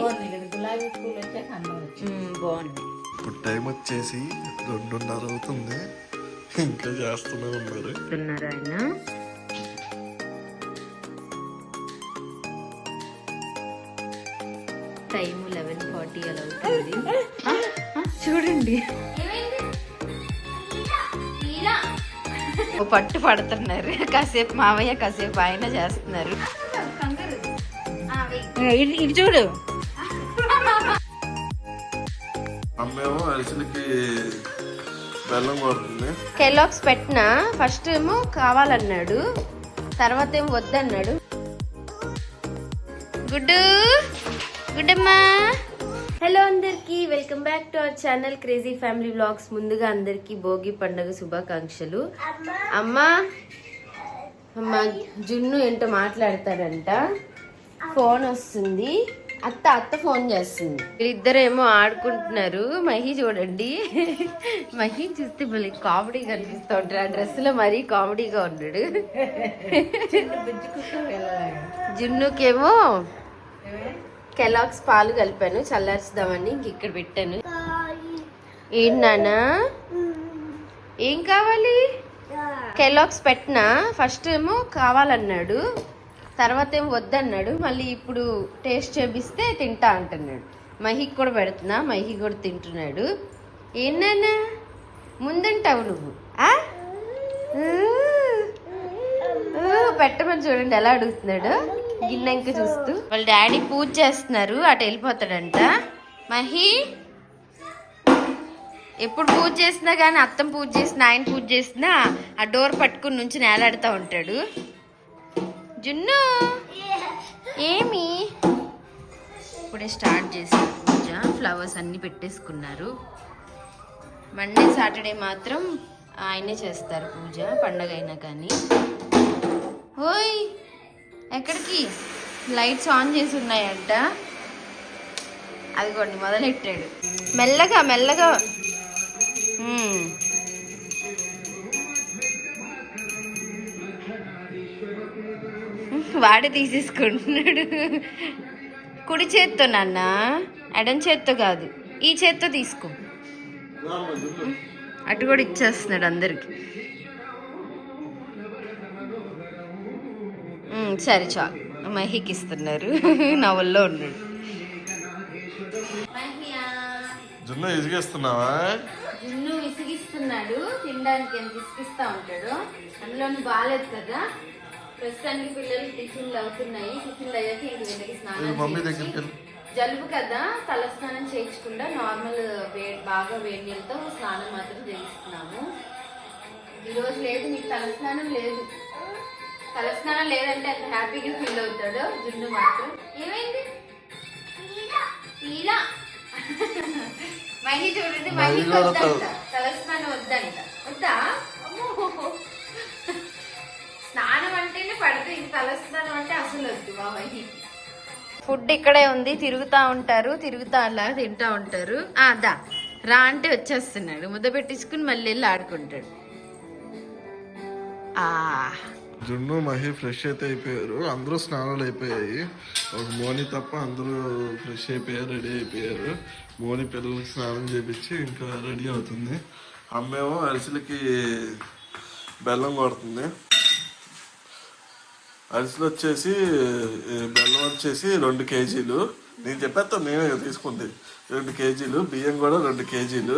బాగుంది ఇప్పుడు టైం వచ్చేసి రెండున్నర అవుతుంది. ఇంకా చేస్తూనే ఉన్నారు. ఆయన. టైం లెవెన్ ఫార్టీ అలా అవుతుంది. చూడండి. ఓ పట్టు పడుతున్నారు. కాసేపు మావయ్య కాసేపు ఆయన చేస్తున్నారు. ఇటు చూడు. అమ్మేమో అరిసెలకి బెల్లం కొడుతుంది. కెలాక్స్ పెట్టినా ఫస్ట్ ఏమో కావాలన్నాడు తర్వాత ఏమో వద్దన్నాడు. గుడ్డు గుడ్డమ్మా. హలో అందరికి welcome back to our channel crazy family vlogs ముందుగా అందరికి భోగి పండుగ శుభాకాంక్షలు. అమ్మా. అమ్మ జున్ను ఏంటో మాట్లాడతాడంట. ఫోన్ వస్తుంది. అత్త అత్త ఫోన్ చేస్తుంది. వీళ్ళిద్దరేమో ఆడుకుంటున్నారు. మహి చూడండి. మహి చూస్తే మళ్ళీ కామెడీ కనిపిస్తూ ఉంటాడు ఆ డ్రెస్లో మరీ కామెడీగా ఉన్నాడు. జున్నుకేమో కెలాక్స్ పాలు కలిపాను. చల్లార్చుదామని ఇంక ఇక్కడ పెట్టాను. ఏంటి నాన్నా? ఏం కావాలి? కెలాక్స్ పెట్టినా? ఫస్ట్ ఏమో కావాలన్నాడు. తర్వాత ఏమో వద్దన్నాడు మళ్ళీ ఇప్పుడు టేస్ట్ చేపిస్తే తింటా అంటున్నాడు. మహికి కూడా పెడుతున్నా మహి కూడా తింటున్నాడు. ఏంటన్నా ముందంటావు నువ్వు. ఆ? పెట్టమని చూడండి ఎలా అడుగుతున్నాడు? గిన్నెంక చూస్తూ. వాళ్ళ డాడీ పూజ చేస్తున్నారు అటు వెళ్ళిపోతాడంట. మహి? ఎప్పుడు పూజ చేసినా కానీ అత్తం పూజ చేసినా ఆయన పూజ చేసినా ఆ డోర్ పట్టుకుని నుంచి నేలాడుతూ ఉంటాడు. జున్ను? ఏమి? ఇప్పుడే స్టార్ట్ చేశారు పూజ. ఫ్లవర్స్ అన్ని పెట్టేసుకున్నారు. మండే సాటర్డే మాత్రం ఆయనే చేస్తారు పూజ పండగ అయినా కానీ. ఓయ్ ఎక్కడికి? లైట్స్ ఆన్ చేసి ఉన్నాయంట. అదిగోండి మొదలెట్టాడు. మెల్లగా మెల్లగా. వాడే తీసేసుకుంటున్నాడు. కుడి చేత్తో నాన్న ఎడం చేత్తో కాదు ఈ చేత్తో తీసుకో. అటు కూడా ఇచ్చేస్తున్నాడు అందరికి. సరే చాలు. మహికి ఇస్తున్నారు. నవల్లో ఉన్నాడు. జున్ను ఇసుగేస్తున్నావా? జున్ను విసిగిస్తున్నాడు తినడానికి ఎంత విసిగిస్తా ఉంటాడు. అందులోని బాగాలేదు కదా. ప్రస్తుతానికి పిల్లలకి టిఫిన్లు అవుతున్నాయి. టిఫిన్లు అయ్యాక స్నానం మమ్మీ దగ్గరికి జలుబు కదా తల స్నానం చేయించకుండా నార్మల్ వే బాగా వేడి నీళ్ళతో స్నానం మాత్రం చేయిస్తున్నాము. ఈరోజు లేదు నీకు తల స్నానం లేదు. తల స్నానం లేదంటే అంత హ్యాపీగా ఫీల్ అవుతాడు జున్ను మాత్రం. ఏమైంది? ఇలా మహి చూడండి కూడా వద్దంట. తల స్నానం వద్దంట. వద్దా? స్నానం అంటే అసలు వద్దు ఫుడ్ ఇక్కడే ఉంది తిరుగుతా ఉంటారు తిరుగుతా అలా తింటా ఉంటారు. దా. రా అంటే వచ్చేస్తున్నాడు. ముద్ద పెట్టించుకుని మళ్ళీ వెళ్ళి ఆడుకుంటాడు. ఆ. జున్ను మహి ఫ్రెష్ అయితే అయిపోయారు. అందరూ స్నానాలు అయిపోయాయి. ఒక మోని తప్ప అందరూ ఫ్రెష్ అయిపోయారు రెడీ అయిపోయారు. మోని పిల్లలకి స్నానం చేపించి ఇంకా రెడీ అవుతుంది. అమ్మేమో అరిసెలకి బెల్లం కొడుతుంది. అరిసెలు వచ్చేసి బెల్లం వచ్చేసి రెండు కేజీలు. నేను చెప్పేస్తాను నేనే తీసుకుంది. రెండు కేజీలు బియ్యం కూడా రెండు కేజీలు.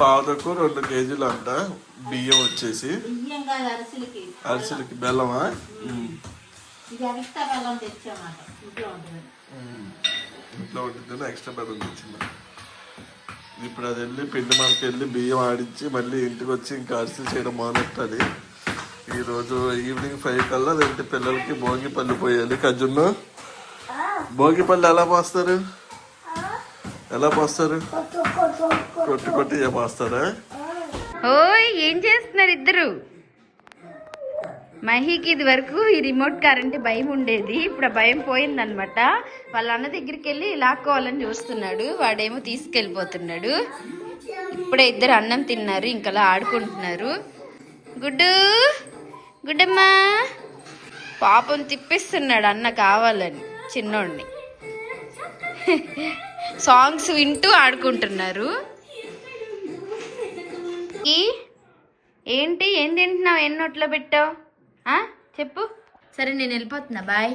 పావు తక్కువ రెండు కేజీలు అంట బియ్యం వచ్చేసి. అరిసెలకి. బెల్లమా. ఇంట్లో ఉంటుంది. ఎక్స్ట్రా బెల్లం తెచ్చింది? ఇప్పుడు అది వెళ్ళి పిండి మనకి వెళ్ళి బియ్యం ఆడించి మళ్ళీ ఇంటికి వచ్చి ఇంకా అరిసెలు చేయడం మానేస్తుంది ఈరోజు ఈవినింగ్ ఫైవ్ కల్లా లేదంటే పిల్లలకి భోగిపల్లి పోయాలి. ఖజున్ను భోగిపల్లి ఎలా పోస్తారు? ఎలా పోస్తారు? కొట్టి కొట్టి పోస్తారా? ఓయ్ ఏం చేస్తున్నారు ఇద్దరు? మహికి ఇది వరకు ఈ రిమోట్ కార్ అంటే భయం ఉండేది. ఇప్పుడు ఆ భయం పోయిందనమాట వాళ్ళ అన్న దగ్గరికి వెళ్ళి లాక్కోవాలని చూస్తున్నాడు. వాడేమో తీసుకెళ్ళిపోతున్నాడు. ఇప్పుడే ఇద్దరు అన్నం తిన్నారు ఇంకలా ఆడుకుంటున్నారు. గుడ్డు గుడ్డమ్మా. పాపం తిప్పిస్తున్నాడు అన్న కావాలని చిన్నోడిని. సాంగ్స్ వింటూ ఆడుకుంటున్నారు. ఈ ఏంటి ఏం తింటున్నావు ఎన్నోట్లో పెట్టావు? చెప్పు. సరే నేను వెళ్ళిపోతున్నా. బాయ్.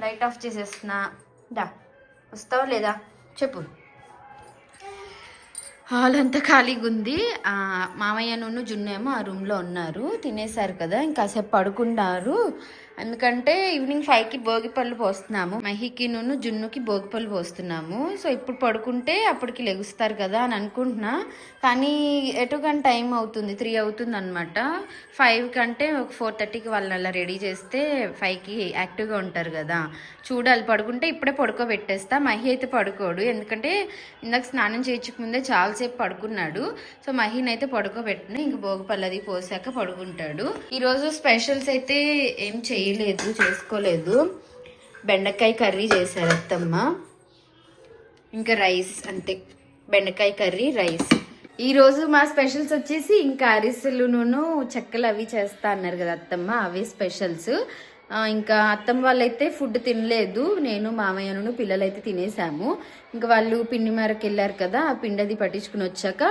లైట్ ఆఫ్ చేసేస్తున్నా. దా. వస్తావా లేదా? చెప్పు. హాల్ అంతా ఖాళీగా ఉంది. మామయ్య నూను జున్నేమో ఆ రూమ్లో ఉన్నారు. తినేశారు కదా ఇంకాసేపు పడుకున్నారు ఎందుకంటే ఈవినింగ్ ఫైవ్కి భోగిపళ్ళు పోస్తున్నాము. మహికి నూను జున్నుకి భోగిపళ్ళు పోస్తున్నాము. సో ఇప్పుడు పడుకుంటే అప్పటికి లెగుస్తారు కదా అని అనుకుంటున్నా. కానీ ఎటు కానీ టైం అవుతుంది త్రీ అవుతుంది అనమాట ఫైవ్ కంటే ఒక ఫోర్ థర్టీకి వాళ్ళని అలా రెడీ చేస్తే ఫైవ్కి యాక్టివ్గా ఉంటారు కదా. చూడాలి పడుకుంటే ఇప్పుడే పడుకోబెట్టేస్తా. మహి అయితే పడుకోడు. ఎందుకంటే ఇందాక స్నానం చేయించకముందే చాలాసేపు పడుకున్నాడు. సో మహిని అయితే పడుకోబెట్టిన. ఇంక భోగిపళ్ళు అది పోసాక పడుకుంటాడు. ఈరోజు స్పెషల్స్ అయితే ఏం చేయలేదు చేసుకోలేదు. బెండకాయ కర్రీ చేశారు అత్తమ్మ. ఇంకా రైస్ అంతే. బెండకాయ కర్రీ రైస్. ఈరోజు మా స్పెషల్స్ వచ్చేసి ఇంకా అరిసెలును చెక్కలు అవి చేస్తా అన్నారు కదా అత్తమ్మ అవే స్పెషల్స్. ఇంకా అత్తమ్మ వాళ్ళైతే ఫుడ్ తినలేదు. నేను మామయ్యను పిల్లలైతే తినేసాము. ఇంకా వాళ్ళు పిండి మేరకు వెళ్ళారు కదా ఆ పిండి అది పట్టించుకుని వచ్చాక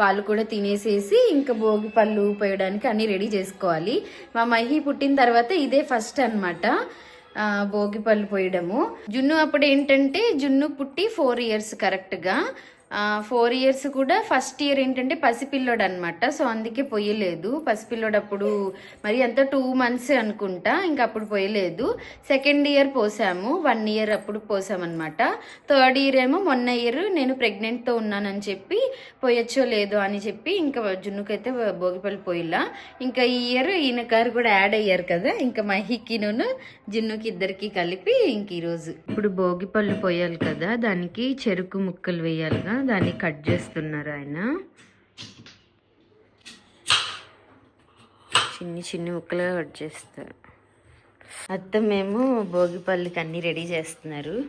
వాళ్ళు కూడా తినేసేసి ఇంకా భోగి పళ్ళు పోయడానికి అన్ని రెడీ చేసుకోవాలి. మా మహి పుట్టిన తర్వాత ఇదే ఫస్ట్ అన్నమాట భోగి పళ్ళు పోయడము. జున్ను అప్పుడు ఏంటంటే జున్ను పుట్టి ఫోర్ ఇయర్స్ కరెక్ట్గా ఫోర్ ఇయర్స్ కూడా ఫస్ట్ ఇయర్ ఏంటంటే పసిపిల్లోడు అనమాట సో అందుకే పొయ్యలేదు. పసిపిల్లోడు అప్పుడు మరి అంత టూ మంత్స్ అనుకుంటా ఇంకా అప్పుడు పొయ్యలేదు. సెకండ్ ఇయర్ పోసాము. వన్ ఇయర్ అప్పుడు పోసామన్నమాట. థర్డ్ ఇయర్ ఏమో మొన్న ఇయర్ నేను ప్రెగ్నెంట్తో ఉన్నానని చెప్పి పోయొచ్చో లేదో అని చెప్పి ఇంకా జున్నుకైతే భోగిపల్లి పోయిలా. ఇంకా ఈ ఇయర్ ఈయన గారు కూడా యాడ్ అయ్యారు కదా ఇంకా మహికిను జున్నుకి ఇద్దరికి కలిపి ఇంక ఈరోజు. ఇప్పుడు భోగిపళ్ళు పోయాలి కదా దానికి చెరుకు ముక్కలు వేయాలిగా. దాన్ని కట్ చేస్తున్నారు ఆయన. చిన్ని చిన్ని ముక్కలుగా కట్ చేస్తారు. అత్తమేమో భోగిపల్లికి అన్నీ రెడీ చేస్తున్నారు.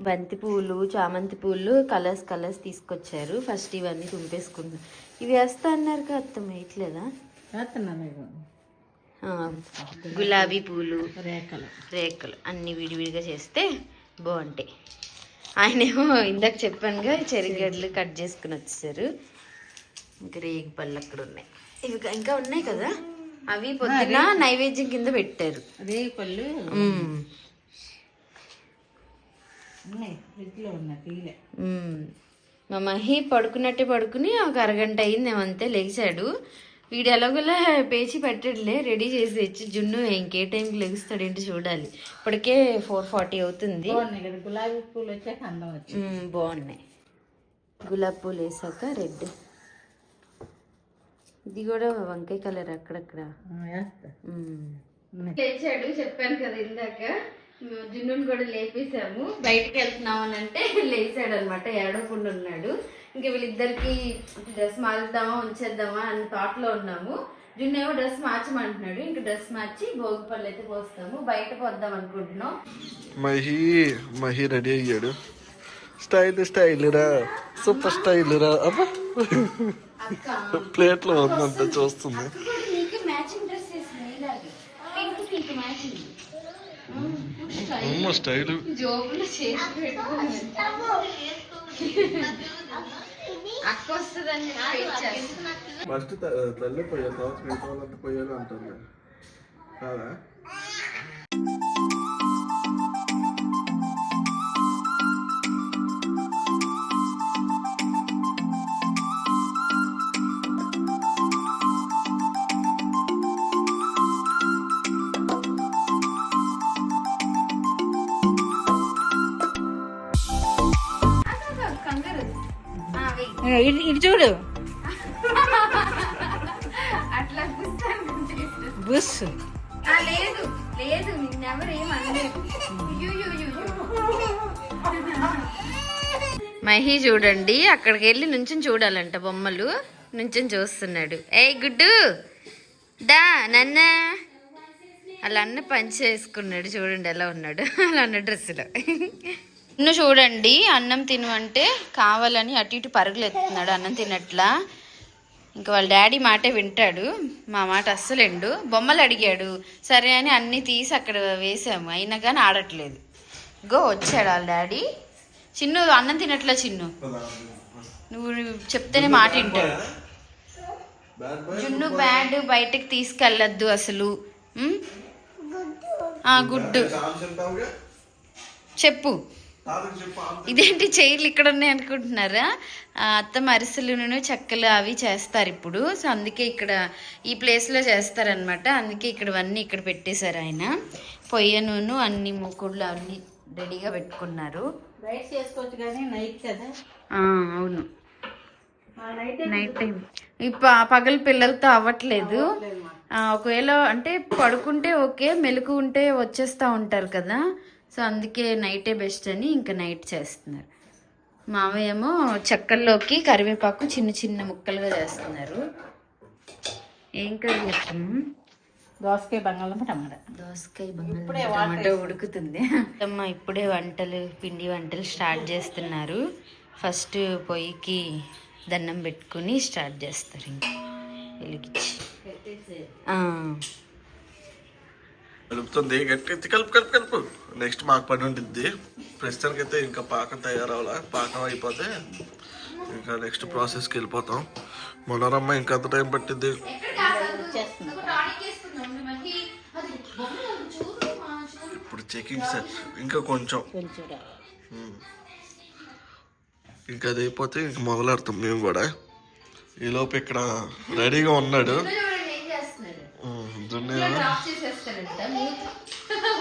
బంతి పువ్వులు చామంతి పువ్వులు కలర్స్ కలర్స్ తీసుకొచ్చారు. ఫస్ట్ ఇవన్నీ తుంపేసుకుంటున్నారు ఇవి వేస్తా అన్నారు కదా అత్తమ్మ వేయట్లేదా గులాబీ పూలు రేఖలు. రేకులు అన్ని విడివిడిగా చేస్తే బాగుంటాయి. ఆయనేమో ఇందాక చెప్పానుగా చెరిగడ్డలు కట్ చేసుకుని వచ్చేసారు. ఇంకా రేగి పళ్ళు అక్కడ ఉన్నాయి. ఇవి ఇంకా- ఉన్నాయి కదా? అవి పొద్దున నైవేద్యం కింద పెట్టారు. తీలే మ్మ్. మా మహి పడుకున్నట్టే పడుకుని ఒక అరగంట అయింది ఏమంతే లేచాడు. వీడు ఎలాగోలా పేచి పెట్టడులే రెడీ చేసి తెచ్చి జున్ను ఇంకే టైంకి లెగుస్తాడేంటి చూడాలి. ఇప్పటికే ఫోర్ ఫార్టీ అవుతుంది. గులాబీ పూలు వచ్చాక అందం బాగున్నాయి. గులాబీ పూలు వేసాక రెడ్ ఇది కూడా వంకాయ కలర్ అక్కడక్కడ. లేచాడు చెప్పాను కదా ఇందాక. జున్నుని కూడా లేపేసాము బయటకు వెళ్తున్నాం అని అంటే లేచాడు అనమాట ఏడవకుండా ఉన్నాడు. ఇంకా వీళ్ళిద్దరికి డ్రెస్ మార్చుదామా ఉంచేద్దామా అని థాట్లో ఉన్నాము. జున్ను ఏమో డ్రెస్ మార్చమంటున్నాడు. ఇంకా డ్రెస్ మార్చి భోగి పళ్ళు అయితే పోస్తాము. బయట పోద్దాం అనుకుంటున్నాం. మహి మహి రెడీ అయ్యాడు. స్టైల్ స్టైల్ రా. సూపర్ స్టైల్ రా. అబ్బా. ప్లేట్లో ఉందంట చూస్తుంది కూడా నీకు మ్యాచింగ్ డ్రెస్ వేసింది ఇలాగే పింక్ పింక్ మ్యాచింగ్ అమ్మ స్టైల్ జోబులో చేసి పెట్టుకుని అక్క వస్తుందని వెయిట్ చేస్తున్నా ఫస్ట్ తల్లి పోయాలి తర్వాత మిగతా వాళ్ళంతా పోయాలి అంటుంది కాదా చూడు. బుస్. లేదు లేదు. మహి చూడండి అక్కడికి వెళ్ళి నుంచుని చూడాలంట బొమ్మలు. నుంచుని చూస్తున్నాడు. ఏయ్ గుడ్డు. దా నన్న. అలా అన్న పంచి వేసుకున్నాడు చూడండి ఎలా ఉన్నాడు. అలా అన్న డ్రెస్సులో. నిన్ను చూడండి అన్నం తినమంటే కావాలని అటు ఇటు పరుగులు ఎత్తున్నాడు అన్నం తినట్లా. ఇంకా వాళ్ళ డాడీ మాటే వింటాడు మా మాట అస్సలేండు. బొమ్మలు అడిగాడు సరే అని అన్నీ తీసి అక్కడ వేసాము అయినా కానీ ఆడట్లేదు. గో వచ్చాడు వాళ్ళ డాడీ. చిన్ను అన్నం తినట్లా చిన్ను? నువ్వు చెప్తేనే మాట వింటాడు. జున్ను బ్యాడ్ బయటకు తీసుకెళ్ళద్దు అసలు. గుడ్డు. చెప్పు. ఇదేంటి చైర్లు ఇక్కడ ఉన్నాయి అనుకుంటున్నారా? అత్తమ్మ అరిసెలును చెక్కలు అవి చేస్తారు ఇప్పుడు. సో అందుకే ఇక్కడ ఈ ప్లేస్లో చేస్తారనమాట అందుకే ఇక్కడ అన్నీ ఇక్కడ పెట్టేశారు ఆయన. పొయ్య నూనె అన్ని మూకుళ్ళు అన్ని రెడీగా పెట్టుకున్నారు. రైస్ చేసుకోవచ్చు కానీ నైట్ కదా? ఆ, అవును. ఆ నైట్ నైట్ టైం. ఇప్పుడు పగలు పిల్లలతో అవ్వట్లేదు. ఒకవేళ అంటే పడుకుంటే ఓకే మెలకు ఉంటే వచ్చేస్తూ ఉంటారు కదా. సో అందుకే నైటే బెస్ట్ అని ఇంకా నైట్ చేస్తున్నారు. మామయ్య ఏమో చెక్కల్లోకి కరివేపాకు చిన్న చిన్న ముక్కలుగా చేస్తున్నారు. ఏం కర్రీ చేస్తున్నాం దోసకాయ బంగాళదుంప టమాటా. దోసకాయ బంగాళ టమాటో ఉడుకుతుంది. అమ్మ ఇప్పుడే వంటలు పిండి వంటలు స్టార్ట్ చేస్తున్నారు. ఫస్ట్ పొయ్యికి దండం పెట్టుకుని స్టార్ట్ చేస్తారు ఇంకా. వెలిగించి. కలుపుతుంది. గట్టి కలుపు కలుపు కలుపు. నెక్స్ట్ మాకు పని ఉంటుంది ప్రస్తుతానికి అయితే ఇంకా పాకం తయారవ్వాలా? పాకం అయిపోతే ఇంకా నెక్స్ట్ ప్రాసెస్కి వెళ్ళిపోతాం. మనోరమ్మ ఇంకా అంత టైం పట్టింది ఇప్పుడు చెకింగ్ సార్ ఇంకా కొంచెం. ఉమ్. ఇంకా అది అయిపోతే ఇంక మొదలెడతాం మేము కూడా. ఈలోపు ఇక్కడ రెడీగా ఉన్నాడు. ఉమ్, దున్నేమో ఆఫ్ చేసేస్తారంట.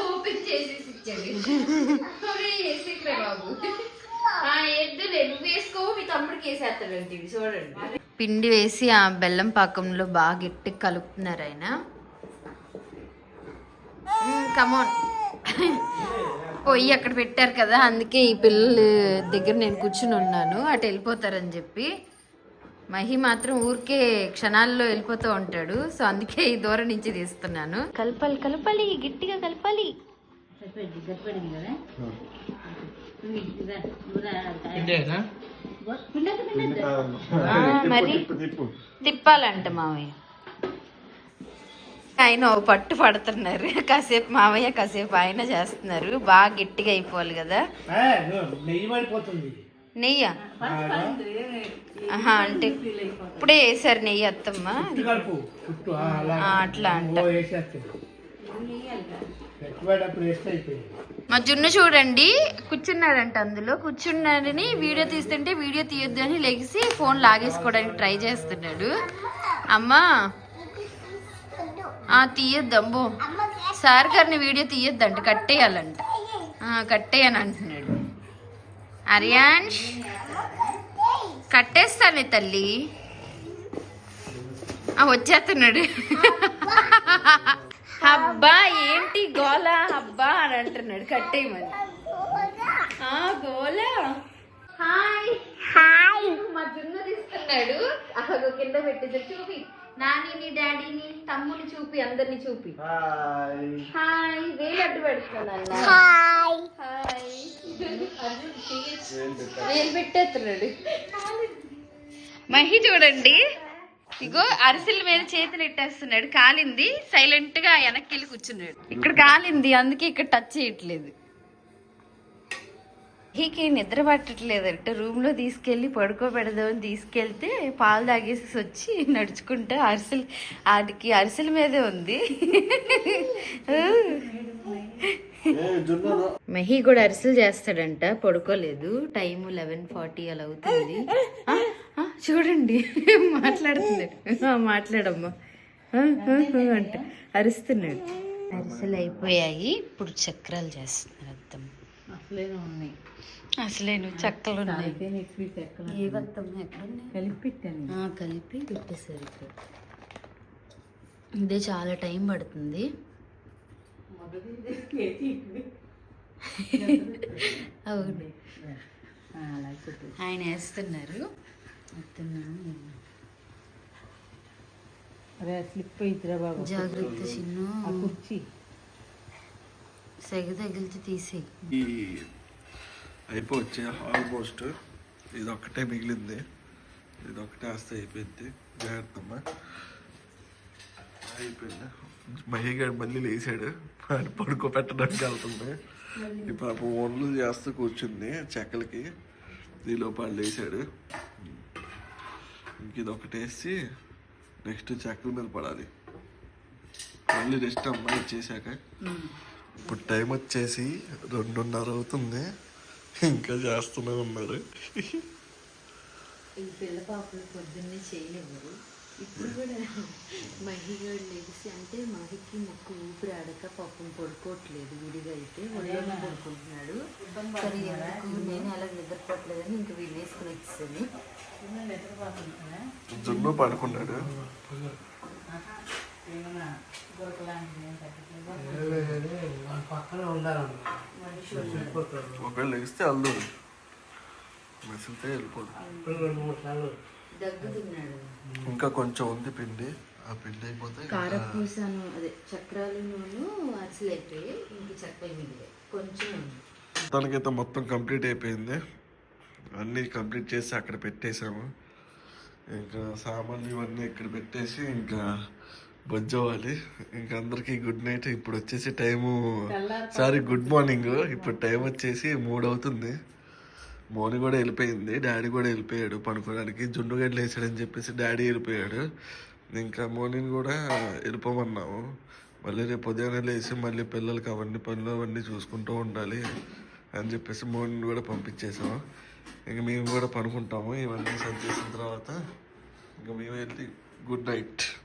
ఓపెన్ చేసేసి ఇచ్చాడు అరే, వేసేకురా బాబు. ఆ, ఎద్దులే నువ్వు వేసుకో మీ తమ్ముడికి వేసేస్తాడంటే ఇవి చూడండి. పిండి వేసి ఆ బెల్లం పాకంలో బాగా గట్టి కలుపుతున్నారు ఆయన. కమోన్ పొయ్యి అక్కడ పెట్టారు కదా అందుకే ఈ పిల్లల దగ్గర నేను కూర్చుని ఉన్నాను అటు వెళ్ళిపోతారని చెప్పి. మహి మాత్రం ఊరికే క్షణాల్లో వెళ్ళిపోతూ ఉంటాడు. సో అందుకే ఈ దూరం నుంచి తీస్తున్నాను. కలపాలి కలపాలి గట్టిగా కలపాలి. మరి తిప్పాలంట మావయ్య. ఆయన ఓ పట్టు పడుతున్నారు. కాసేపు మావయ్య కాసేపు ఆయన చేస్తున్నారు. బాగా గట్టిగా అయిపోవాలి కదా. నెయ్యి? అంటే. ఇప్పుడే వేసారు నెయ్యి అత్తమ్మ. అట్లా అంట. మా జున్ను చూడండి కూర్చున్నాడంట అందులో. కూర్చున్నాడని వీడియో తీస్తుంటే వీడియో తీయొద్దు అని లెగిసి ఫోన్ లాగేసుకోవడానికి ట్రై చేస్తున్నాడు. అమ్మా. తీయొద్దు అమ్మో. సార్ గారిని వీడియో తీయొద్దంట కట్టేయాలంట. కట్టేయని అంటున్నాడు అరియాన్ష్ కట్టేస్తానే తల్లి. ఆ, వచ్చేస్తున్నాడు. అబ్బా ఏంటి గోల? అబ్బా అని అంటున్నాడు కట్టేయమని. ఆ గోల. హాయ్. హాయ్. మా జున్ను తీస్తున్నాడు. అసలు కింద పెట్టేసారు చూపి. నానిని డాడీని తమ్ముని చూపి అందరిని చూపి. హాయ్. వేలు అడ్డు పెడుతున్నాను హాయ్. హాయ్. వేలు పెట్టేస్తున్నాడు. మహి చూడండి. ఇగో అరిసెల మీద చేతులు ఎట్టేస్తున్నాడు. కాలింది. సైలెంట్గా వెనక్కి వెళ్ళి కూర్చున్నాడు. ఇక్కడ కాలింది. అందుకే ఇక్కడ టచ్ చేయట్లేదు. మహికి నిద్ర పట్టట్లేదంట రూమ్లో తీసుకెళ్ళి పడుకోబెడదామని తీసుకెళ్తే పాలు తాగేసి వచ్చి నడుచుకుంటా అరిసెలు ఆడికి అరిసెల మీదే ఉంది. మహి కూడా అరిసెలు చేస్తాడంట పడుకోలేదు. టైం లెవెన్ ఫార్టీ అలా అవుతుంది. చూడండి మాట్లాడుతున్నాడు. ఆ, మాట్లాడమ్మా. అంట. అరుస్తున్నాడు. అరిసెలు అయిపోయాయి ఇప్పుడు చక్రాలు చేస్తున్నారు అత్తమ్మ. అసలేనే ఉన్నాయి? అసలే నువ్వు చక్కలు కలిపి కలిపి పెట్టేశారు ఇక్కడ ఇదే చాలా టైం పడుతుంది. అవును. ఆయన వేస్తున్నారు. అత్తమ్మ అరే స్లిప్ అయిద్దిరా బాబు. జాగ్రత్త చిన్ను. కుర్చీ. సెగ తగిలితే తీసేయి. ఈ అయిపోవచ్చే? ఆల్మోస్ట్ ఇది ఒక్కటే మిగిలింది. ఇది ఒక్కటే వేస్తే అయిపోయింది. జాగ్రత్తమ్మా. అయిపోయింది? మహిగాడు మళ్ళీ లేచాడు. వాడు పడుకోబెట్టడానికి వెళ్తుంది. ఈ పాప వంటలు చేస్తూ కూర్చుంది చెక్కలకి. ఈ లోపాలు లేచాడు. ఇంక ఇది ఒకటి వేసి నెక్స్ట్ చెక్కల మీద పడాలి. మళ్ళీ రెస్ట్ అమ్మాయి ఇచ్చేసాక ఇప్పుడు టైం వచ్చేసి రెండున్నర అవుతుంది. ఇంకా చేస్తూనే ఉన్నారు. ఈ పిల్ల పాపలు పొద్దున్నే చేయలేవు ఇప్పుడు కూడా మహిగాడు లేచి అంటే మహికి ముక్కు ఊపిరి ఆడక పాపం పడుకోవట్లేదు విడిగా అయితే ఒళ్ళోనే పడుకుంటున్నాడు. సరే ఎందుకు నేను అలా నిద్రపోవట్లేదని ఇంక వీళ్ళు వేసుకుని వచ్చేసాను జున్ను పడుకున్నాడు. ఒకవేళ లెగిస్తే అల్లు. మెసిలితే వెళ్ళిపోదు ఇప్పుడు రెండు మూడు సార్లు దగ్గుతున్నాడు ఇంకా కొంచెం ఉంది పిండి. ఆ పిండి అయిపోతే కారపూసను అదే చక్రాలు నూనె అరిసెలు అయిపోయి ఇంక చక్కలు మిగిలాయి కొంచెం ఉంది. మొత్తానికైతే మొత్తం కంప్లీట్ అయిపోయింది. అన్నీ కంప్లీట్ చేసి అక్కడ పెట్టేసాము ఇంకా సామాన్లు ఇవన్నీ ఇక్కడ పెట్టేసి ఇంకా బొజ్జవ్వాలి ఇంకా అందరికీ గుడ్ నైట్. ఇప్పుడు వచ్చేసి టైము సారీ గుడ్ మార్నింగ్. ఇప్పుడు టైం వచ్చేసి మూడు అవుతుంది మోని కూడా వెళ్ళిపోయింది డాడీ కూడా వెళ్ళిపోయాడు పనుకోవడానికి జుండుగడ్డలు వేసాడని చెప్పేసి డాడీ వెళ్ళిపోయాడు. ఇంకా మోనిని కూడా వెళ్ళిపోమన్నాము. మళ్ళీ రేపు ఉదయాన్నే లేచి మళ్ళీ పిల్లలకి అవన్నీ పనులు అవన్నీ చూసుకుంటూ ఉండాలి అని చెప్పేసి మోనిని కూడా పంపించేసాము. ఇంకా మేము కూడా పనుకుంటాము ఇవన్నీ సరి చేసిన తర్వాత. ఇంకా మేము వెళ్ళి గుడ్ నైట్.